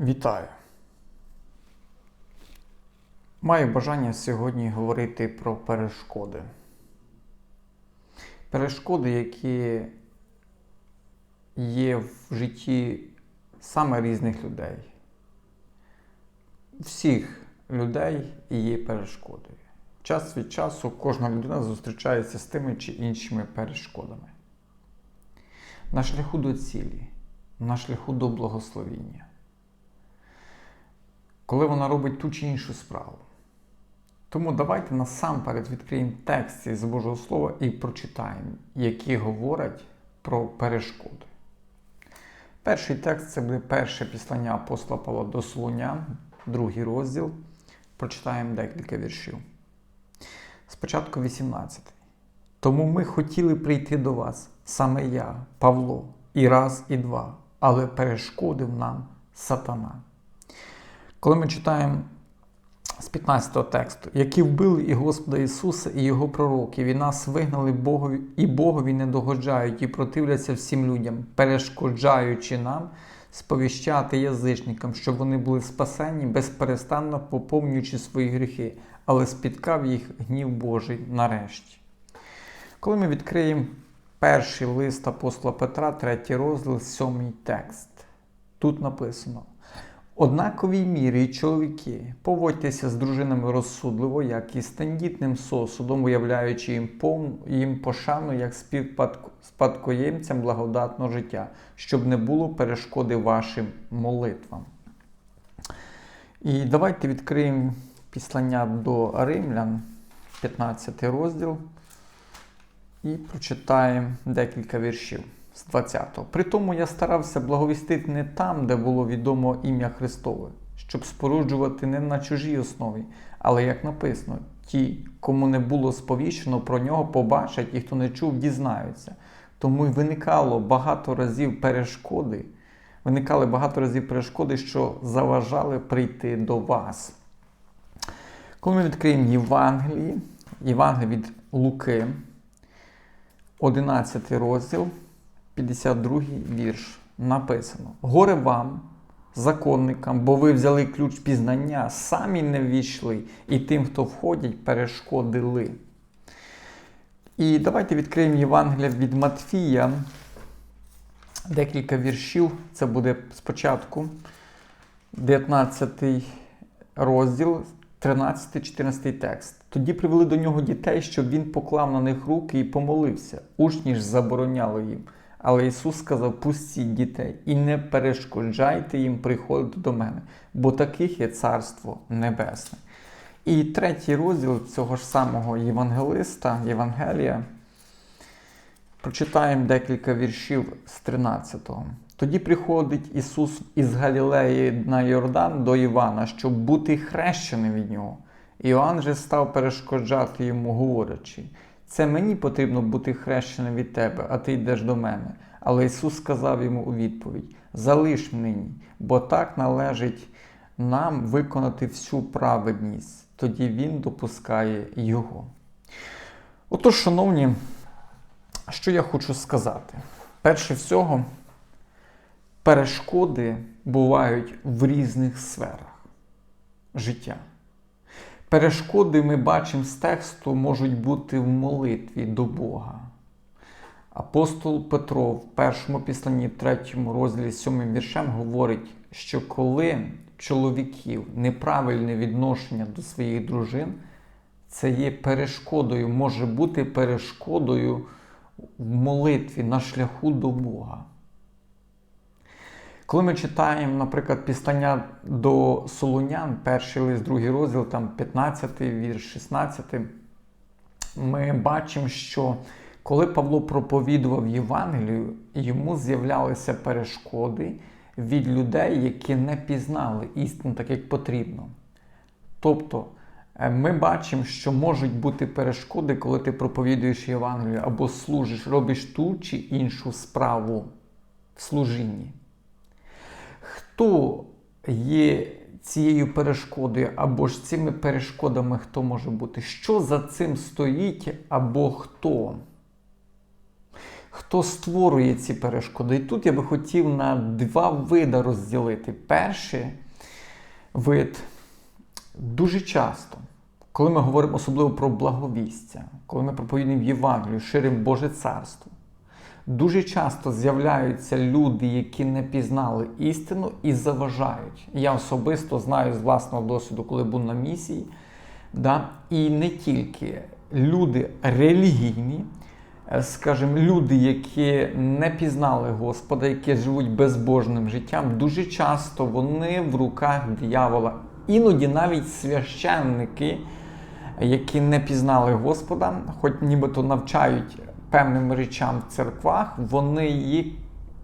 Вітаю! Маю бажання сьогодні говорити про перешкоди. Перешкоди, які є в житті саме різних людей. Всіх людей є перешкоди. Час від часу кожна людина зустрічається з тими чи іншими перешкодами. На шляху до цілі, на шляху до благословіння коли вона робить ту чи іншу справу. Тому давайте насамперед відкриємо текст з Божого Слова і прочитаємо, які говорять про перешкоди. Перший текст це буде перше післання апостола Павла до Солонян, другий розділ. Прочитаємо декілька віршів. Спочатку 18. Тому ми хотіли прийти до вас, саме я, Павло, і раз, і два, але перешкодив нам сатана. Коли ми читаємо з 15 тексту, які вбили і Господа Ісуса, і Його пророків, і нас вигнали Богові, і Богові не догоджають, і противляться всім людям, перешкоджаючи нам сповіщати язичникам, щоб вони були спасені, безперестанно поповнюючи свої гріхи, але спіткав їх гнів Божий нарешті. Коли ми відкриємо перший лист апостола Петра, третій розділ, сьомий текст, тут написано. Однаковій мірі, чоловіки, поводьтеся з дружинами розсудливо, як і з тендітним сосудом, уявляючи їм повну їм пошану як спадкоємцям благодатного життя, щоб не було перешкоди вашим молитвам. І давайте відкриємо післання до Римлян, 15 розділ, і прочитаємо декілька віршів з 20-го. При я старався благовістити не там, де було відомо ім'я Христове, щоб споруджувати не на чужій основі, але як написано, ті, кому не було сповіщено про нього, побачать і хто не чув, дізнаються. Тому й виникало багато разів перешкоди. Виникали багато разів перешкоди, що заважали прийти до вас. Коли ми відкриємо Євангелії, Євангелії від Луки, 11 розділ. 52 вірш написано: Горе вам, законникам, бо ви взяли ключ пізнання, самі не ввійшли, і тим, хто входять, перешкодили. І давайте відкриємо Євангелія від Матфія. Декілька віршів. Це буде спочатку 19 розділ, 13-14 текст. Тоді привели до нього дітей, щоб він поклав на них руки і помолився. Учні ж забороняли їм. Але Ісус сказав: пустіть дітей і не перешкоджайте їм приходити до мене, бо таких є Царство Небесне. І третій розділ цього ж самого Євангелиста, Євангелія. Прочитаємо декілька віршів з 13-го. Тоді приходить Ісус із Галілеї на Йордан до Івана, щоб бути хрещеним від нього. Іоанн же став перешкоджати йому, говорячи. Це мені потрібно бути хрещеним від тебе, а ти йдеш до мене. Але Ісус сказав йому у відповідь: Залиш мені, бо так належить нам виконати всю праведність. Тоді Він допускає Його. Отож, шановні, що я хочу сказати? Перше всього, перешкоди бувають в різних сферах життя. Перешкоди ми бачимо з тексту можуть бути в молитві до Бога. Апостол Петро в першому післанні, третьому розділі сьомим віршем говорить, що коли чоловіків неправильне відношення до своїх дружин, це є перешкодою, може бути перешкодою в молитві на шляху до Бога. Коли ми читаємо, наприклад, післання до Солунян, перший лист, другий розділ, там 15 вірш, 16, ми бачимо, що коли Павло проповідував Євангелію, йому з'являлися перешкоди від людей, які не пізнали істину так, як потрібно. Тобто, е, ми бачимо, що можуть бути перешкоди, коли ти проповідуєш Євангелію або служиш, робиш ту чи іншу справу в служінні хто є цією перешкодою, або ж цими перешкодами хто може бути? Що за цим стоїть або хто? хто створює ці перешкоди. І тут я би хотів на два види розділити. Перший вид дуже часто, коли ми говоримо особливо про благовістя, коли ми проповідуємо Євангелію, ширимо Боже Царство. Дуже часто з'являються люди, які не пізнали істину і заважають. Я особисто знаю з власного досвіду, коли був на місії. Да? І не тільки люди релігійні, е, скажімо, люди, які не пізнали Господа, які живуть безбожним життям, дуже часто вони в руках диявола. Іноді навіть священники, які не пізнали Господа, хоч нібито навчають певним речам в церквах, вони їх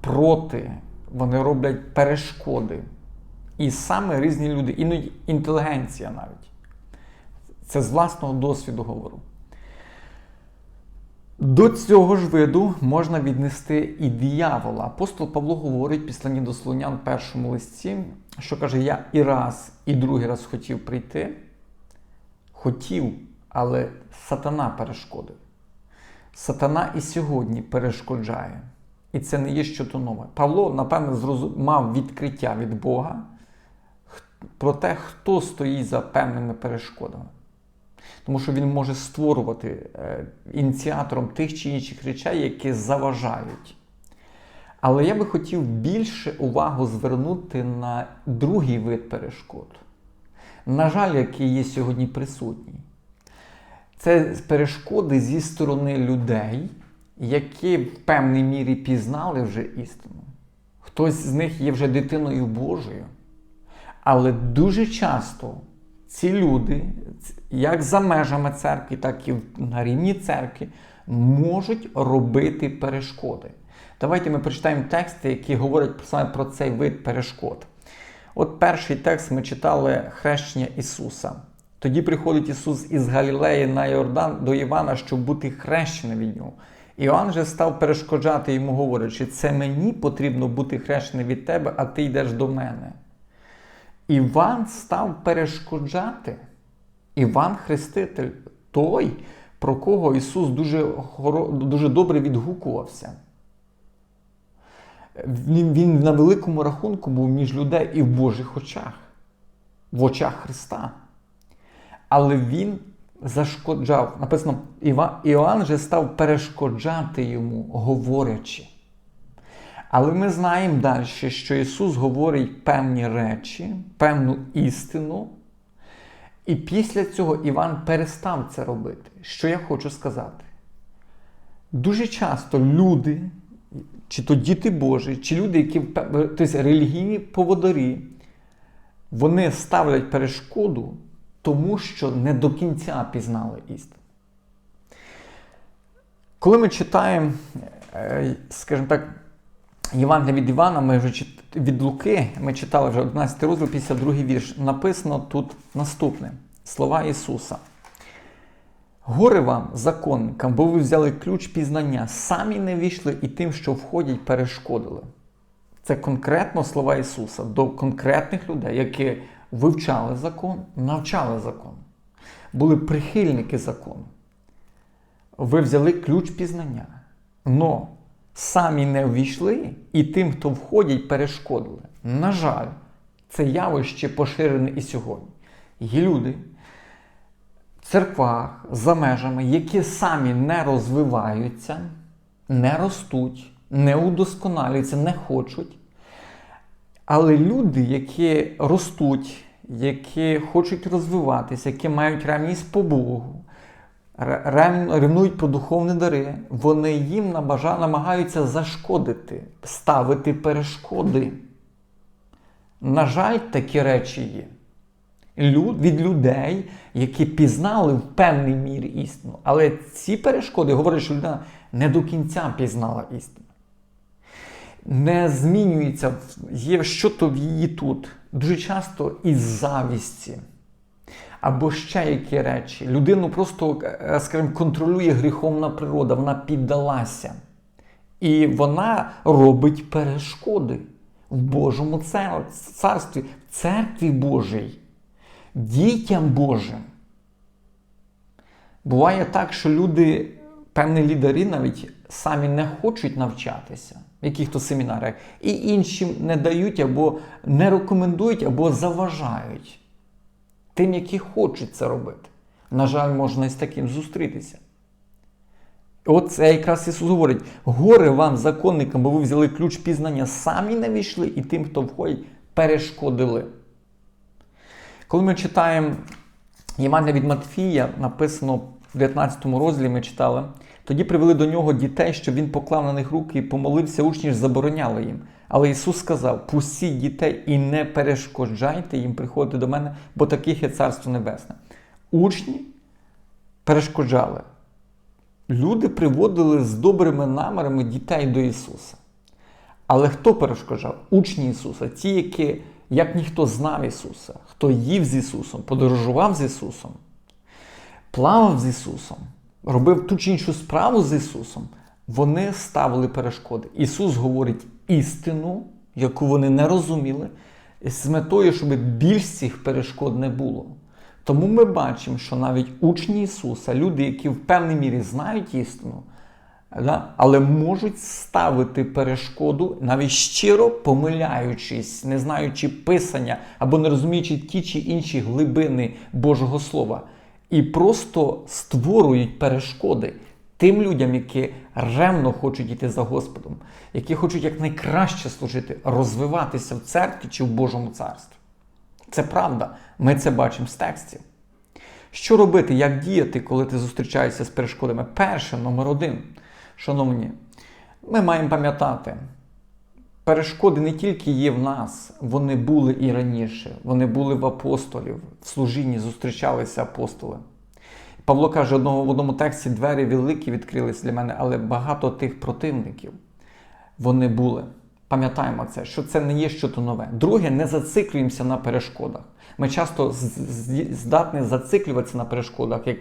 проти, вони роблять перешкоди. І саме різні люди, іноді інтелігенція навіть. Це з власного досвіду говорю. До цього ж виду можна віднести і диявола. Апостол Павло говорить післанні до Солонян першому листі, що каже: Я і раз, і другий раз хотів прийти. Хотів, але сатана перешкодив. Сатана і сьогодні перешкоджає. І це не є щось нове. Павло, зрозум... мав відкриття від Бога про те, хто стоїть за певними перешкодами. Тому що він може створювати е, ініціатором тих чи інших речей, які заважають. Але я би хотів більше увагу звернути на другий вид перешкод. На жаль, який є сьогодні присутній. Це перешкоди зі сторони людей, які в певній мірі пізнали вже істину. Хтось з них є вже дитиною Божою. Але дуже часто ці люди, як за межами церкви, так і на рівні церкви, можуть робити перешкоди. Давайте ми прочитаємо тексти, які говорять саме про цей вид перешкод. От перший текст ми читали хрещення Ісуса. Тоді приходить Ісус із Галілеї на Йордан до Івана, щоб бути хрещеним від нього. Іоанн же став перешкоджати йому, говорячи, це мені потрібно бути хрещеним від тебе, а ти йдеш до мене. Іван став перешкоджати. Іван Хреститель, той, про кого Ісус дуже дуже добре відгукувався. Він, він на великому рахунку був між людей і в Божих очах, в очах Христа. Але Він зашкоджав. Написано, Іоанн же став перешкоджати йому, говорячи. Але ми знаємо далі, що Ісус говорить певні речі, певну істину. І після цього Іван перестав це робити. Що я хочу сказати? Дуже часто люди, чи то діти Божі, чи люди, які тобто релігійні поводарі, вони ставлять перешкоду, тому що не до кінця пізнали істину. Коли ми читаємо, е, скажімо так, Євангелія від Івана, ми вже від Луки, ми читали вже 11 розділ, 52 вірш. Написано тут наступне слова Ісуса. Горе вам, законникам, бо ви взяли ключ пізнання, самі не війшли і тим, що входять, перешкодили. Це конкретно слова Ісуса до конкретних людей, які вивчали закон, навчали закон, були прихильники закону. Ви взяли ключ пізнання. Но самі не ввійшли і тим, хто входять, перешкодили. На жаль, це явище поширене і сьогодні. Є люди в церквах за межами, які самі не розвиваються, не ростуть, не удосконалюються, не хочуть. Але люди, які ростуть, які хочуть розвиватися, які мають ревність по Богу, ревнують про духовні дари, вони їм намагаються зашкодити, ставити перешкоди. На жаль, такі речі є. Люд, від людей, які пізнали в певній мірі істину. Але ці перешкоди говорять, що людина не до кінця пізнала істину. Не змінюється, є що то в її тут. Дуже часто із завісті або ще які речі. Людину просто, е, скажімо, контролює гріховна природа, вона піддалася. І вона робить перешкоди в Божому царстві, в церкві Божій, дітям Божим. Буває так, що люди, певні лідери навіть самі не хочуть навчатися, яких-то семінарах, і іншим не дають або не рекомендують, або заважають тим, які хочуть це робити. На жаль, можна із таким зустрітися. От це якраз Ісус говорить: горе вам, законникам, бо ви взяли ключ пізнання, самі не війшли, і тим, хто входить, перешкодили. Коли ми читаємо Євангелія від Матфія, написано в 19 розділі, ми читали, тоді привели до нього дітей, щоб він поклав на них руки і помолився, учні ж забороняли їм. Але Ісус сказав: пустіть дітей і не перешкоджайте їм приходити до мене, бо таких є Царство Небесне. Учні перешкоджали. Люди приводили з добрими намірами дітей до Ісуса. Але хто перешкоджав? Учні Ісуса, ті, які, як ніхто знав Ісуса, хто їв з Ісусом, подорожував з Ісусом, плавав з Ісусом, робив ту чи іншу справу з Ісусом, вони ставили перешкоди. Ісус говорить істину, яку вони не розуміли, з метою, щоб більш цих перешкод не було. Тому ми бачимо, що навіть учні Ісуса, люди, які в певній мірі знають істину, але можуть ставити перешкоду, навіть щиро помиляючись, не знаючи писання або не розуміючи ті чи інші глибини Божого Слова, і просто створюють перешкоди тим людям, які ревно хочуть йти за Господом, які хочуть якнайкраще служити, розвиватися в церкві чи в Божому царстві. Це правда, ми це бачимо з текстів. Що робити, як діяти, коли ти зустрічаєшся з перешкодами? Перше, номер один, шановні, ми маємо пам'ятати, перешкоди не тільки є в нас, вони були і раніше, вони були в апостолів, в служінні зустрічалися апостоли. Павло каже, одного в одному тексті двері великі відкрились для мене, але багато тих противників вони були. Пам'ятаємо це, що це не є щось нове. Друге, не зациклюємося на перешкодах. Ми часто здатні зациклюватися на перешкодах, як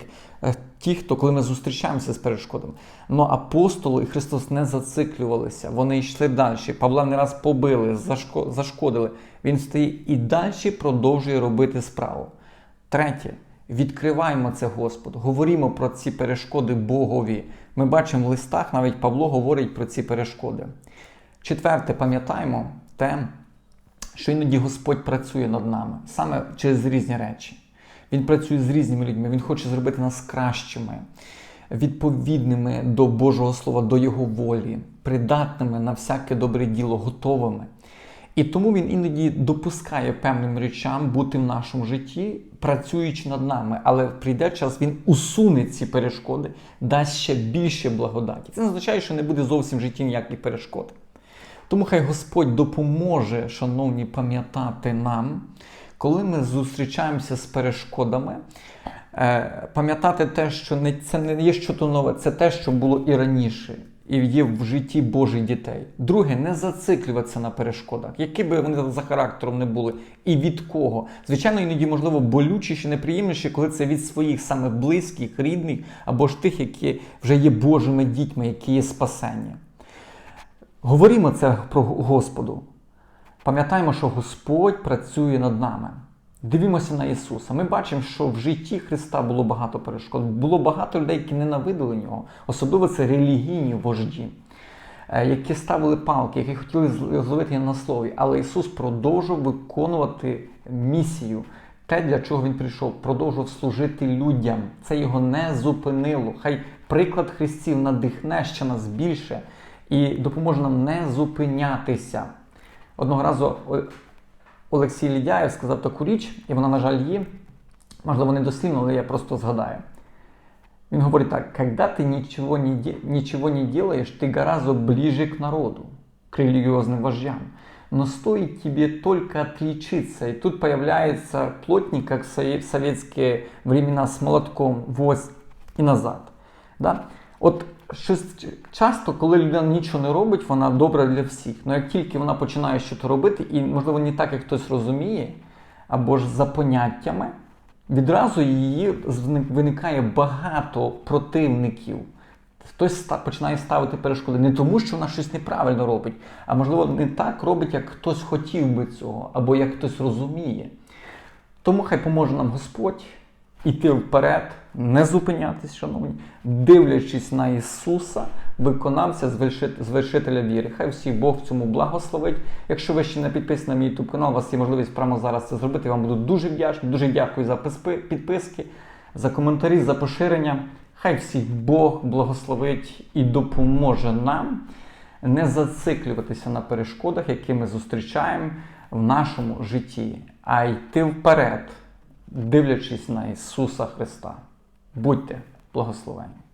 ті, хто коли ми зустрічаємося з перешкодами. Но апостоли і Христос не зациклювалися, вони йшли далі. Павла не раз побили, зашкодили. Він стоїть і далі продовжує робити справу. Третє. Відкриваємо це Господу, говоримо про ці перешкоди Богові. Ми бачимо в листах, навіть Павло говорить про ці перешкоди. Четверте, пам'ятаємо те, що іноді Господь працює над нами саме через різні речі. Він працює з різними людьми, Він хоче зробити нас кращими, відповідними до Божого Слова, до Його волі, придатними на всяке добре діло, готовими. І тому він іноді допускає певним речам бути в нашому житті, працюючи над нами. Але прийде час, він усуне ці перешкоди, дасть ще більше благодаті. Це не означає, що не буде зовсім в житті ніяких перешкод. Тому хай Господь допоможе, шановні, пам'ятати нам, коли ми зустрічаємося з перешкодами, е, пам'ятати те, що це не є щось нове, це те, що було і раніше, і є в житті Божих дітей. Друге, не зациклюватися на перешкодах, які би вони за характером не були, і від кого. Звичайно, іноді, можливо, болючіші, неприємніші, коли це від своїх саме близьких, рідних, або ж тих, які вже є Божими дітьми, які є спасення. Говоримо це про Господу. Пам'ятаємо, що Господь працює над нами. Дивімося на Ісуса. Ми бачимо, що в житті Христа було багато перешкод. Було багато людей, які ненавидили Нього. Особливо це релігійні вожді, е, які ставили палки, які хотіли зловити на слові. Але Ісус продовжував виконувати місію. Те, для чого Він прийшов, продовжував служити людям. Це його не зупинило. Хай приклад Христів надихне ще нас більше і допоможе нам не зупинятися. Одного разу Олексій Лідяєв сказав таку річ, і вона, на жаль, є. Можливо, не дослівно, але я просто згадаю. Він говорить так: когда ты ничего не, де... ничего не делаешь, ты гораздо ближе к народу, к религиозным вождям. Но стоит тебе только отличиться, и тут появляется плотник, как в советские времена с молотком, вось и назад. Да? От щось часто, коли людина нічого не робить, вона добра для всіх. Але як тільки вона починає щось робити, і, можливо, не так, як хтось розуміє, або ж за поняттями, відразу її виникає багато противників. Хтось починає ставити перешкоди не тому, що вона щось неправильно робить, а можливо, не так робить, як хтось хотів би цього, або як хтось розуміє. Тому хай поможе нам Господь іти вперед, не зупинятись, шановні, дивлячись на Ісуса, виконавця звершителя віри. Хай всіх Бог в цьому благословить. Якщо ви ще не підписані на мій YouTube канал, у вас є можливість прямо зараз це зробити. Я вам буду дуже вдячний. Дуже дякую за підписки, за коментарі, за поширення. Хай всіх Бог благословить і допоможе нам не зациклюватися на перешкодах, які ми зустрічаємо в нашому житті, а йти вперед, дивлячись на Ісуса Христа. Будьте благословені!